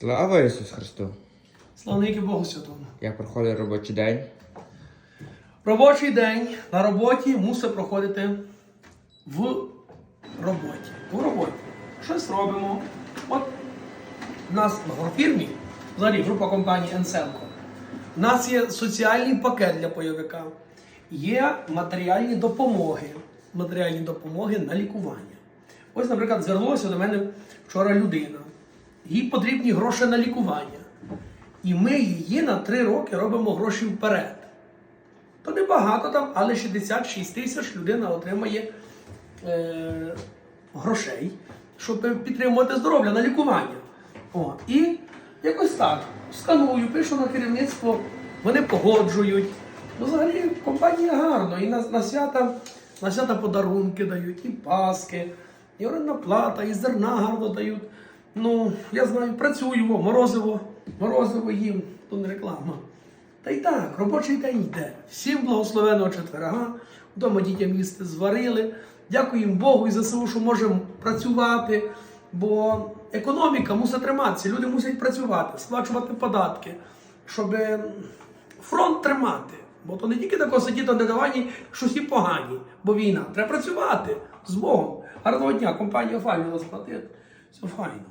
Слава Ісусу Христу! Славники Богу Святому. Як проходить робочий день? Робочий день на роботі мусить проходити в роботі. В роботі. Щось робимо. От у нас в фірмі, взагалі група компаній Енсенко, у нас є соціальний пакет для бойовика, є матеріальні допомоги. Матеріальні допомоги на лікування. Ось, наприклад, звернулася до мене вчора людина. Їй потрібні гроші на лікування. І ми її на три роки робимо гроші вперед. То небагато там, але 66 тисяч людина отримає е, грошей, щоб підтримувати здоров'я на лікування. О, і якось так сканую, пишу на керівництво, вони погоджують. Ну, взагалі компанія гарно. І на, на свята, на свята подарунки дають, і паски, і орендна плата, і зерна гарно дають. Ну, я знаю, працюємо, морозиво, морозиво їм, то не реклама. Та й так, робочий день йде. Всім благословеного четверга. Вдома дітям їсти зварили. Дякуємо Богу і ЗСУ, що можемо працювати. Бо економіка мусить триматися, люди мусять працювати, сплачувати податки, щоб фронт тримати. Бо то не тільки тако сидіти на дивані, що всі погані, бо війна. Треба працювати з Богом. Гарного дня, компанія файно нас платить. Все файно.